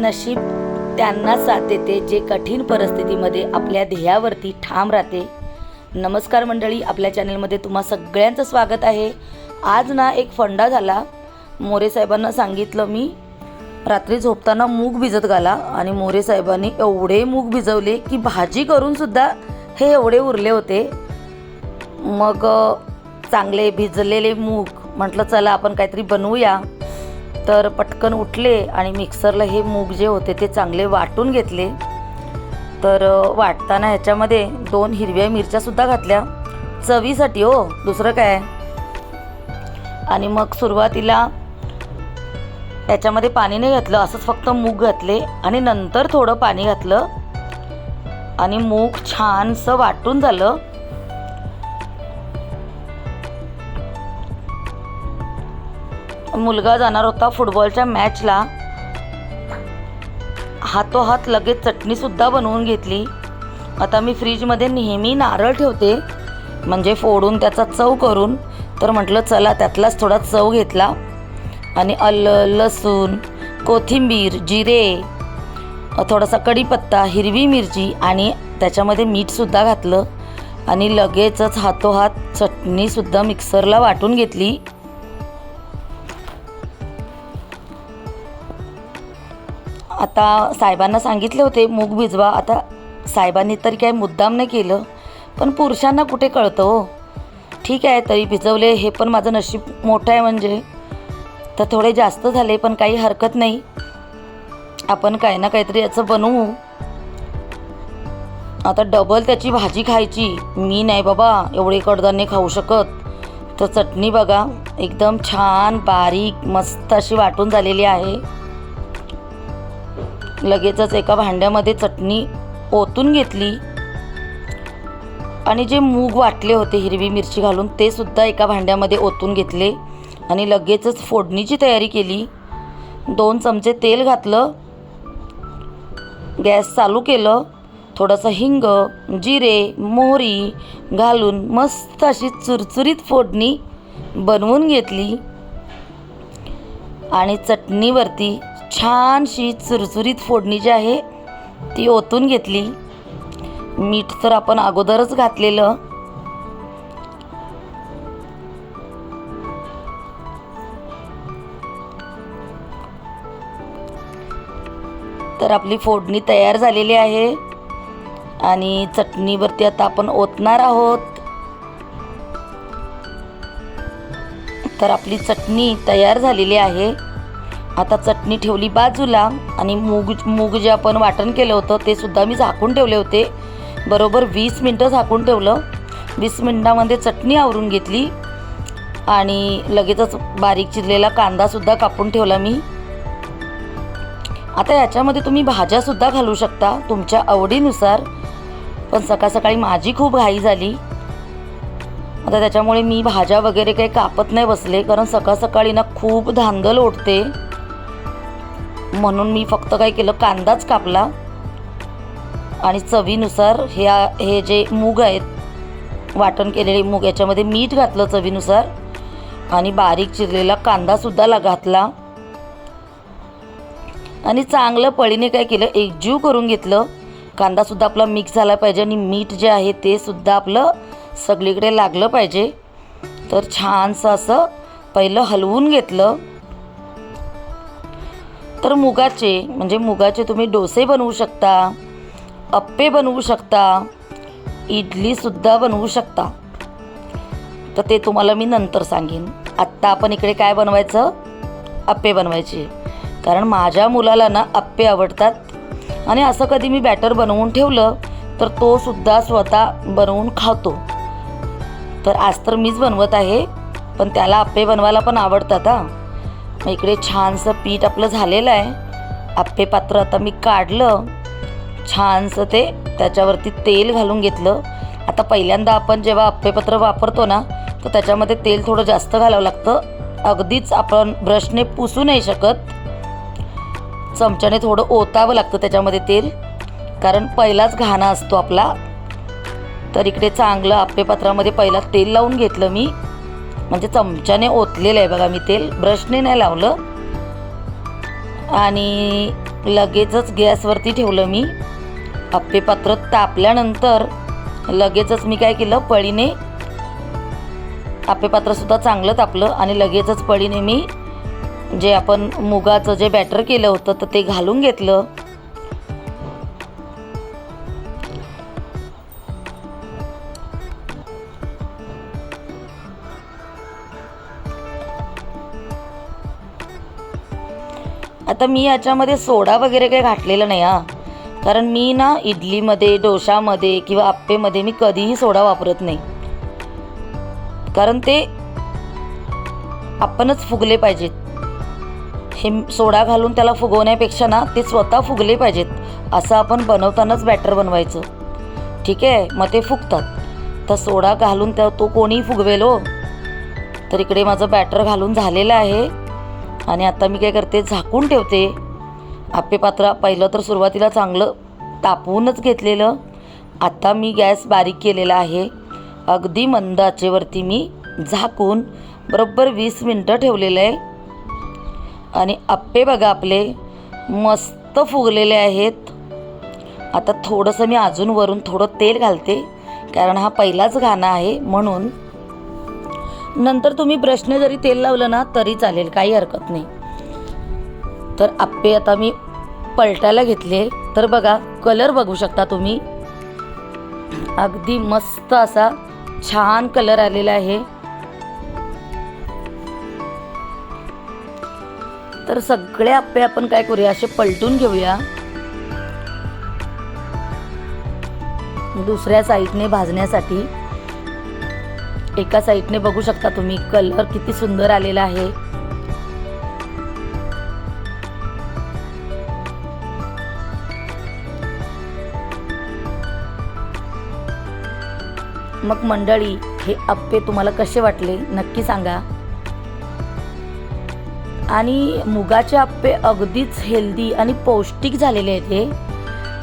नशीब त्यांना साथ देते जे कठीण परिस्थितीमध्ये आपल्या ध्येयावरती ठाम राहते. नमस्कार मंडळी आपल्या चॅनलमध्ये तुम्हा सगळ्यांचं स्वागत आहे. आज ना एक फंडा झाला. मोरे साहेबांना सांगितलं मी. रात्री झोपताना मूग भिजत घाला आणि मोरे साहेबांनी एवढे मूग भिजवले की भाजी करूनसुद्धा हे एवढे उरले होते. मग चांगले भिजलेले मूग. म्हटलं चला आपण काहीतरी बनवूया. तर पटकन उठले आणि मिक्सरला हे मूग जे होते ते चांगले वाटून घेतले. तर वाटताना ह्याच्यामध्ये दोन हिरव्या मिरच्यासुद्धा घातल्या. चवीसाठी हो दुसरं काय? आणि मग सुरुवातीला त्याच्यामध्ये पाणी नाही घातलं असंच फक्त मूग घातले आणि नंतर थोडं पाणी घातलं. आणि मूग छानसं वाटून झालं. मुलगा जाणार होता फुटबॉलच्या मॅचला हातोहात लगेच चटणीसुद्धा बनवून घेतली. आता मी फ्रीजमध्ये नेहमी नारळ ठेवते. म्हणजे फोडून त्याचा चव करून. तर म्हटलं चला त्यातलाच थोडा चव घेतला. आणि अल लसूण कोथिंबीर जिरे थोडासा कढीपत्ता हिरवी मिरची आणि त्याच्यामध्ये मीठसुद्धा घातलं. आणि लगेचच हातोहात चटणीसुद्धा मिक्सरला वाटून घेतली. आता साहेबांना सांगितले होते मूग भिजवा. आता साहेबांनी तरी काय मुद्दाम नाही केलं. पण पुरुषांना कुठे कळतं हो? ठीक आहे तरी भिजवले हे पण माझं नशीब मोठं आहे म्हणजे. तर थोडे जास्त झाले पण काही हरकत नाही. आपण काही ना काहीतरी याचं बनवू. आता डबल त्याची भाजी खायची. मी नाही बाबा एवढे कडधान्य खाऊ शकत. तर चटणी बघा एकदम छान बारीक मस्त अशी वाटून झालेली आहे. लगेचच एका भांड्यामध्ये चटणी ओतून घेतली. आणि जे मूग वाटले होते हिरवी मिरची घालून ते सुद्धा एका भांड्यामध्ये ओतून घेतले. आणि लगेचच फोडणीची तयारी केली. दोन चमचे तेल घातलं. गॅस चालू केलं. थोडंसं हिंग जिरे मोहरी घालून मस्त अशी चुरचुरीत फोडणी बनवून घेतली. आणि चटणीवरती छानशी चुरचुरीत फोडणी जी आहे ती ओतून घेतली. मीठ तर आपण अगोदरच घातलेलं. तर आपली फोडणी तयार झालेली आहे आणि चटणीवरती आता आपण ओतणार आहोत. तर आपली चटणी तयार झालेली आहे. आता चटणी ठेवली बाजूला आणि मूग मूग जे आपण वाटण केलं होतं ते सुद्धा मी झाकून ठेवले होते. बरोबर वीस मिनटं झाकून ठेवलं. वीस मिनटामध्ये चटणी आवरून घेतली. आणि लगेचच बारीक चिरलेला कांदासुद्धा कापून ठेवला मी. आता याच्यामध्ये तुम्ही भाज्यासुद्धा घालू शकता तुमच्या आवडीनुसार. पण सकाळ सकाळी माझी खूप घाई झाली. आता त्याच्यामुळे मी भाज्या वगैरे काही कापत नाही बसले कारण सकाळ सकाळी ना खूप धांदल ओढते. म्हणून मी फक्त काय केलं कांदाच कापला. आणि चवीनुसार ह्या हे जे मूग आहेत वाटण केलेले मूग याच्यामध्ये मीठ घातलं चवीनुसार. आणि बारीक चिरलेला कांदासुद्धा ला घातला. आणि चांगलं पळीने काय केलं एकजीव करून घेतलं. कांदासुद्धा आपला मिक्स झाला पाहिजे आणि मीठ जे आहे ते सुद्धा आपलं सगळीकडे लागलं पाहिजे. तर छानसं असं पहिलं हलवून घेतलं. तर मुगाचे म्हणजे मुगाचे तुम्ही डोसे बनवू शकता अप्पे बनवू शकता इडलीसुद्धा बनवू शकता. तर ते तुम्हाला मी नंतर सांगेन. आत्ता आपण इकडे काय बनवायचं? अप्पे बनवायचे. कारण माझ्या मुलाला ना अप्पे आवडतात. आणि असं कधी मी बॅटर बनवून ठेवलं तर तो सुद्धा स्वतः बनवून खातो. तर आज तर मीच बनवत आहे पण त्याला अप्पे बनवायला पण आवडतात हां. इकडे छानसं पीठ आपलं झालेलं आहे. आप्पे पात्र आता मी काढलं. छानसं ते त्याच्यावरती तेल घालून घेतलं. आता पहिल्यांदा आपण जेव्हा अप्पेपत्र वापरतो ना तर त्याच्यामध्ये तेल थोडं जास्त घालावं लागतं. अगदीच आपण ब्रशने पुसू नाही शकत. चमच्याने थोडं ओतावं लागतं त्याच्यामध्ये तेल. कारण पहिलाच घाणा असतो आपला. तर इकडे चांगलं आप्पेपात्रामध्ये पहिला तेल लावून घेतलं मी. म्हणजे चमच्याने ओतलेलं आहे बघा मी तेल. ब्रशने नाही लावलं. आणि लगेचच गॅसवरती ठेवलं मी. आप्पे पात्र तापल्यानंतर लगेचच मी काय केलं पळीने अप्पेपात्रसुद्धा चांगलं तापलं आणि लगेचच पळीने मी जे आपण मुगाचं जे बॅटर केलं होतं तर ते घालून घेतलं. आता मी याच्यामध्ये सोडा वगैरे काही घातलेलं नाही हा. कारण मी ना इडलीमध्ये डोशामध्ये किंवा आप्पेमध्ये मी कधीही सोडा वापरत नाही. कारण ते आपणच फुगले पाहिजेत. हे सोडा घालून त्याला फुगवण्यापेक्षा ना ते स्वतः फुगले पाहिजेत. असं आपण बनवतानाच बॅटर बनवायचं. ठीक आहे? मग ते फुगतात. तर सोडा घालून त्या तो कोणीही फुगवेल हो. तर इकडे माझं बॅटर घालून झालेलं आहे. आणि आता मी काय करते झाकून ठेवते. आप्पे पात्र पहिलं तर सुरुवातीला चांगलं तापवूनच घेतलेलं. आता मी गॅस बारीक केलेला आहे. अगदी मंद आचेवरती मी झाकून बरोबर वीस मिनटं ठेवलेलं आहे. आणि आप्पे बघा आपले मस्त फुगलेले आहेत. आता थोडंसं मी अजून वरून थोडं तेल घालते कारण हा पहिलाच घाणा आहे म्हणून. नंतर तुम्ही ब्रशने जरी तेल लावलं ना तरी चालेल काही हरकत नाही. तर आप्पे आता मी पलटायला घेतले. तर बघा कलर बघू शकता तुम्ही. अगदी मस्त असा छान कलर आलेला आहे. तर सगळे आप्पे आपण काय करूया असे पलटून घेऊया. दुसऱ्या साईडने भाजण्यासाठी. एका साईडने बघू शकता तुम्ही कलर किती सुंदर आलेला आहे. मग मंडळी हे आप्पे तुम्हाला कसे वाटले नक्की सांगा. आणि मुगाचे आप्पे अगदीच हेल्दी आणि पौष्टिक झालेले आहेत हे.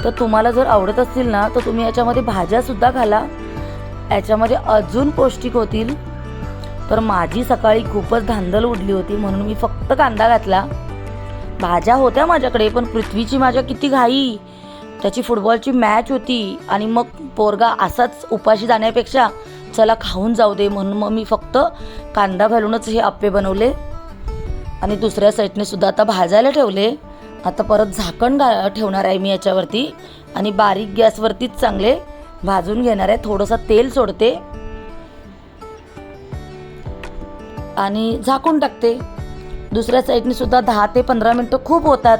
तर तुम्हाला जर आवडत असतील ना तर तुम्ही याच्यामध्ये भाज्यासुद्धा घाला. याच्यामध्ये अजून पौष्टिक होतील. तर माझी सकाळी खूपच धांदल उडली होती म्हणून मी फक्त कांदा घातला. भाज्या होत्या माझ्याकडे पण पृथ्वीची माझ्या किती घाई. त्याची फुटबॉलची मॅच होती आणि मग पोरगा असाच उपाशी जाण्यापेक्षा चला खाऊन जाऊ दे म्हणून मग मी फक्त कांदा घालूनच हे आप्पे बनवले. आणि दुसऱ्या साईडने सुद्धा आता भाजायला ठेवले. आता परत झाकण घा ठेवणार आहे मी याच्यावरती. आणि बारीक गॅसवरतीच चांगले भाजून घेणार आहे. थोडंसं तेल सोडते. आणि झाकून टाकते. दुसऱ्या साईडने सुद्धा दहा ते पंधरा मिनटं खूप होतात.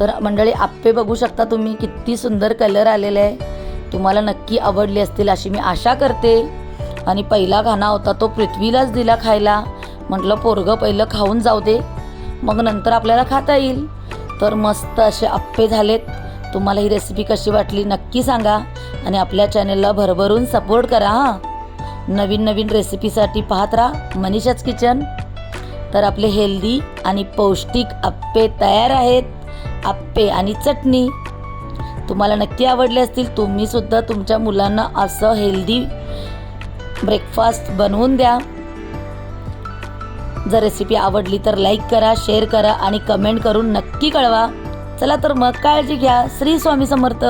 तर मंडळी आप्पे बघू शकता तुम्ही किती सुंदर कलर आलेला आहे. तुम्हाला नक्की आवडली असतील अशी मी आशा करते. आणि पहिला घाणा होता तो पृथ्वीलाच दिला खायला. म्हटलं पोरगं पहिलं खाऊन जाऊ दे. मग नंतर आपल्याला खाता येईल. तर मस्त असे आप्पे झालेत. तुम्हाला ही रेसिपी कशी वाटली नक्की सांगा. आणि आपल्या चॅनलला भरभरून सपोर्ट करा हां. नवीन नवीन रेसिपीसाठी पाहत राहा मनीषाच किचन तर आपले हेल्दी आणि पौष्टिक आप्पे तयार आहेत. आप्पे आणि चटणी. तुम्हाला नक्की आवडले असतील तुम्हीसुद्धा तुमच्या मुलांना असं हेल्दी ब्रेकफास्ट बनवून द्या. जर रेसिपी आवडली तर लाईक करा शेअर करा आणि कमेंट करून नक्की कळवा. चला तर मग काळजी घ्या. श्री स्वामी समर्थ.